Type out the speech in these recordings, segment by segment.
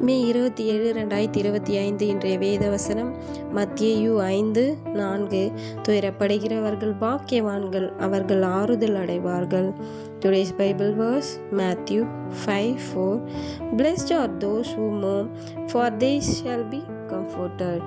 மே இருபத்தி ஏழு ரெண்டாயிரத்தி இருபத்தி ஐந்து இன்றைய வேத வசனம் மத்தியு ஐந்து நான்கு. துயரப்படுகிறவர்கள் பாக்கியவான்கள் அவர்கள் ஆறுதல் அடைவார்கள். Today's Bible verse Matthew five four blessed are those who mom for they shall be comforted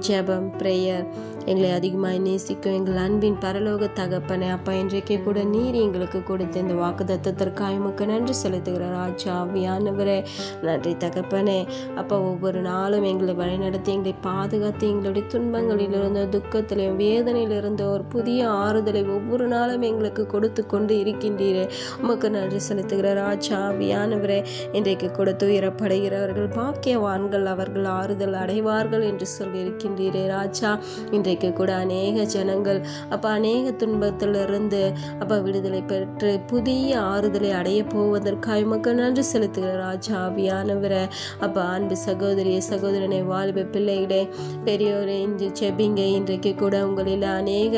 ஜெபம் ப்ரேயர் எங்களை அதிகமாக நேசிக்கும் எங்கள் அன்பின் பரலோக தகப்பனே அப்பா இன்றைக்கு கூட நீர் எங்களுக்கு கொடுத்த இந்த வாக்கு தத்துவத்திற்காக உமக்கு நன்றி செலுத்துகிற ராஜா ஆவியானவரே நன்றி தகப்பனே. அப்பா ஒவ்வொரு நாளும் எங்களை வழிநடத்தி எங்களை பாதுகாத்து எங்களுடைய துன்பங்களிலிருந்தோ துக்கத்திலையும் வேதனையிலிருந்தோ ஒரு புதிய ஆறுதலை ஒவ்வொரு நாளும் எங்களுக்கு கொடுத்து கொண்டு இருக்கின்றீரே. உமக்கு நன்றி செலுத்துகிற ராஜா ஆவியானவரே இன்றைக்கு கூட துயரப்படுகிறவர்கள் பாக்கியவான்கள் அவர்கள் ஆறுதல் அடைவார்கள் என்று சொல்லியிருக்கிறேன் இருக்கின்றீரே ராஜா. இன்றைக்கு கூட அநேக ஜனங்கள் அப்போ அநேக துன்பத்திலிருந்து அப்போ விடுதலை பெற்று புதிய ஆறுதலை அடைய போவதற்காக உமக்கு நன்றி செலுத்துகிற ராஜா ஆவியானவரை. அப்போ அன்பு சகோதரிய சகோதரனை வாலிப பிள்ளைகளே பெரியோரை இன்று செபிங்க. இன்றைக்கு கூட உங்களில் அநேக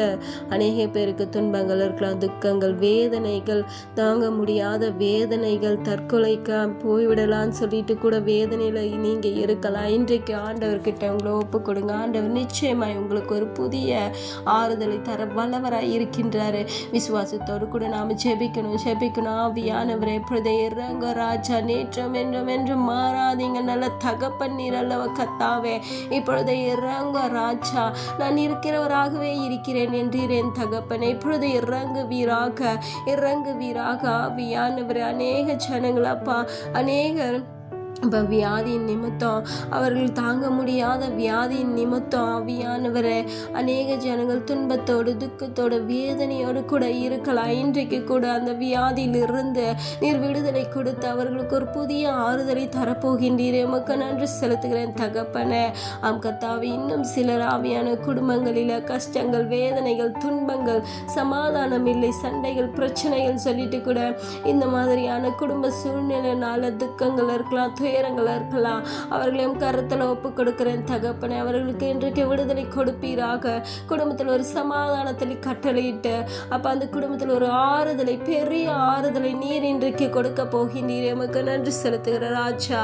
அநேக பேருக்கு துன்பங்கள் இருக்கலாம் துக்கங்கள் வேதனைகள் தாங்க முடியாத வேதனைகள் தற்கொலைக்கா போய்விடலான்னு சொல்லிட்டு கூட வேதனையில் நீங்கள் இருக்கலாம். இன்றைக்கு ஆண்டவர்கிட்ட உங்களை ஒப்பு கொடுங்க. ஆண்டவர் நிச்சயமாய் உங்களுக்கு ஒரு புதிய ஆறுதலை தர வல்லவராய் இருக்கின்றாரு. விசுவாசத்தோடு கூட நாம் ஜெபிக்கணும் ஜெபிக்கணும். ஆவியானவரே இப்பொழுதே இறங்க ராஜா நேற்றம் என்றும் என்றும் மாறாதீங்க. நல்ல தகப்பன் நீர் அல்லவ கத்தாவே. இப்பொழுது இறங்க ராஜா நான் இருக்கிறவராகவே இருக்கிறேன் என்றேன் தகப்பனை. இப்பொழுது இறங்கு வீராக இறங்கு வீராக. ஆவியானவர் அநேக ஜனங்களப்பா அநேகர் இப்போ வியாதியின் நிமித்தம் அவர்கள் தாங்க முடியாத வியாதியின் நிமித்தம் ஆவியானவரை அநேக ஜனங்கள் துன்பத்தோடு துக்கத்தோடு வேதனையோடு கூட இருக்கலாம். இன்றைக்கு கூட அந்த வியாதியிலிருந்து நீர் விடுதலை கொடுத்து அவர்களுக்கு ஒரு புதிய ஆறுதலை தரப்போகின்றீரே. உமக்கு நன்றி செலுத்துகிறேன் தகப்பனே. ஆம் கத்தாவி இன்னும் சிலர் ஆவியான குடும்பங்களில் கஷ்டங்கள் வேதனைகள் துன்பங்கள் சமாதானம் இல்லை சண்டைகள் பிரச்சனைகள் சொல்லிட்டு கூட இந்த மாதிரியான குடும்ப சூழ்நிலைனால துக்கங்கள் இருக்கலாம் துயரங்களாக இருக்கலாம் அவர்களையும் கருத்தில் ஒப்பு கொடுக்கிறேன் தகப்பனே. அவர்களுக்கு இன்றைக்கு விடுதலை கொடுப்பீராக. குடும்பத்தில் ஒரு சமாதானத்தில் கட்டளையிட்டு அப்போ அந்த குடும்பத்தில் ஒரு ஆறுதலை பெரிய ஆறுதலை நீர் இன்றைக்கு கொடுக்க போகின்றீர். எமக்கு நன்றி செலுத்துகிற ராஜா.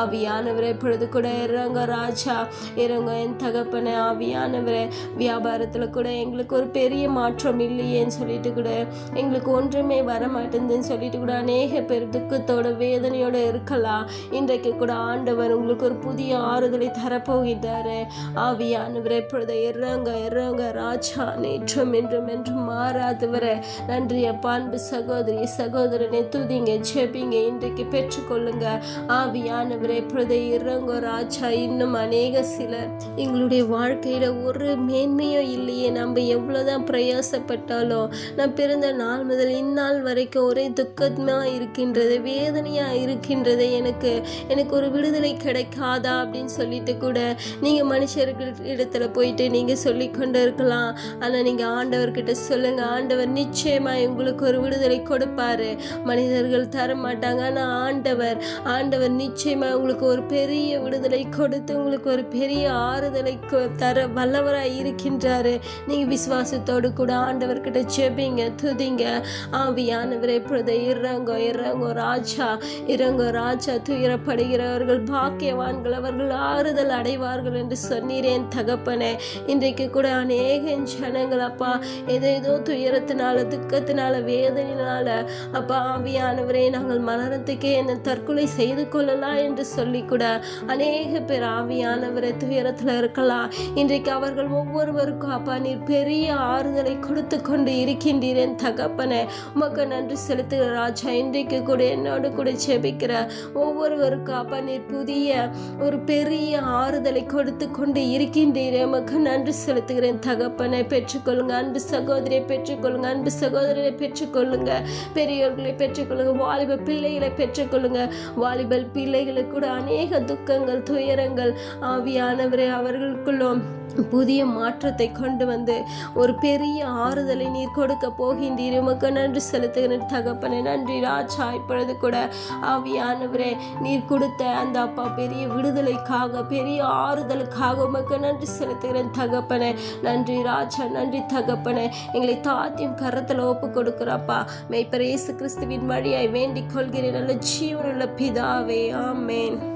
ஆவியானவரே இப்பொழுது கூட இறங்க ராஜா. இறங்க என் தகப்பனே ஆவியானவரே. வியாபாரத்தில் கூட எங்களுக்கு ஒரு பெரிய மாற்றம் இல்லையேன்னு சொல்லிட்டு கூட எங்களுக்கு ஒன்றுமே வர மாட்டேங்குதுன்னு சொல்லிட்டு கூட அநேக பேர் துக்கத்தோட வேதனையோட இருக்கலாம். இன்றைக்கு கூட ஆண்டவர் உங்களுக்கு ஒரு புதிய ஆறுதலை தரப்போகிறாரு. ஆவியானவரை இப்பொழுது இறங்க இறங்க ராஜா நேற்றும் என்றும் என்றும் மாறாதவரை. நன்றி பண்பு சகோதரி சகோதரனை துதிங்க செபிங்க இன்றைக்கு பெற்றுக்கொள்ளுங்க. ஆவியானவரை இப்பொழுது இறங்க ராஜா. இன்னும் அநேக சிலர் எங்களுடைய வாழ்க்கையில் ஒரு மேன்மையும் இல்லையே. நம்ம எவ்வளோதான் பிரயாசப்பட்டாலும் நான் பிறந்த நாள் முதல் இந்நாள் வரைக்கும் ஒரே துக்கமாக இருக்கின்றது வேதனையாக இருக்கின்றது எனக்கு. எனக்கு ஒரு விடுதலை கிடைக்காதா அப்படின்னு சொல்லிட்டு கூட நீங்கள் மனுஷர்கள் இடத்துல போயிட்டு நீங்கள் சொல்லி கொண்டு இருக்கலாம் ஆனால் நீங்கள் ஆண்டவர்கிட்ட சொல்லுங்கள் ஆண்டவர் நிச்சயமாக உங்களுக்கு ஒரு விடுதலை கொடுப்பாரு. மனிதர்கள் தர மாட்டாங்க ஆனால் ஆண்டவர் ஆண்டவர் நிச்சயமாக உங்களுக்கு ஒரு பெரிய விடுதலை கொடுத்து உங்களுக்கு ஒரு பெரிய ஆறுதலை கொ- தர வல்லவராக இருக்கின்றாரு. நீங்கள் விசுவாசத்தோடு கூட ஆண்டவர்கிட்ட செபிங்க துதிங்க. ஆவியானவர் இப்பொழுது இறங்கோ இறங்கோ ராஜா இறங்கோ ராஜா துயரப்படுகிறவர்கள் பாக்கியவான்கள் அவர்கள் ஆறுதல் அடைவார்கள் என்று சொன்னீரேன் தகப்பனே. இன்றைக்கு கூட அநேக ஜனங்கள் அப்பா ஏதேதோ துயரத்தினால துக்கத்தினால வேதனையினால அப்பா ஆவியானவரே நாங்கள் மரணத்துக்கே என்ன தற்கொலை செய்து கொள்ளலாம் என்று சொல்லி கூட அநேக பேர் ஆவியானவரை துயரத்தில் இருக்கலாம் இன்றைக்கு அவர்கள் ஒவ்வொருவருக்கும் அப்பா நீர் பெரிய ஆறுதலை கொடுத்து கொண்டு இருக்கின்றீரேன் தகப்பனே. உமக்கு நன்றி செலுத்துகிற ராஜா இன்றைக்கு கூட என்னோடு கூட ஜெபிக்கிற ஒவ்வொருவருக்கும் அப்பா நீர் புதிய ஒரு பெரிய ஆறுதலை கொடுத்து கொண்டு இருக்கின்றீரே. உமக்கு நன்றி செலுத்துகிறேன். தகப்பனை பெற்றுக்கொள்ளுங்க. அன்பு சகோதரியை பெற்றுக்கொள்ளுங்க. அன்பு சகோதரியை பெற்றுக்கொள்ளுங்க. பெரியோர்களை பெற்றுக்கொள்ளுங்க. வாலிப பிள்ளைகளை பெற்றுக்கொள்ளுங்க. வாலிபல் பிள்ளைகளுக்கு கூட அநேக துக்கங்கள் துயரங்கள் ஆவியானவரை அவர்களுக்குள்ளும் புதிய மாற்றத்தை கொண்டு வந்து ஒரு பெரிய ஆறுதலை நீர் கொடுக்க போகின்றீர். உமக்கு நன்றி செலுத்துகிறேன். தகப்பனை நன்றி. ராஜா இப்பொழுது கூட ஆவியானவரே நீர் கொடுத்த அந்த அப்பா பெரிய விடுதலைக்காக பெரிய ஆறுதலுக்காக உமக்கு நன்றி செலுத்துகிறேன் தகப்பனே. நன்றி ராஜா நன்றி தகப்பனே. எங்களை தாத்தியம் கரத்தில் ஒப்பு கொடுக்குறப்பா மெய்ப்பர் இயேசு கிறிஸ்துவின் வழியாய் வேண்டிக் கொள்கிறேன். நல்ல ஜீவனுள்ள பிதாவே ஆமேன்.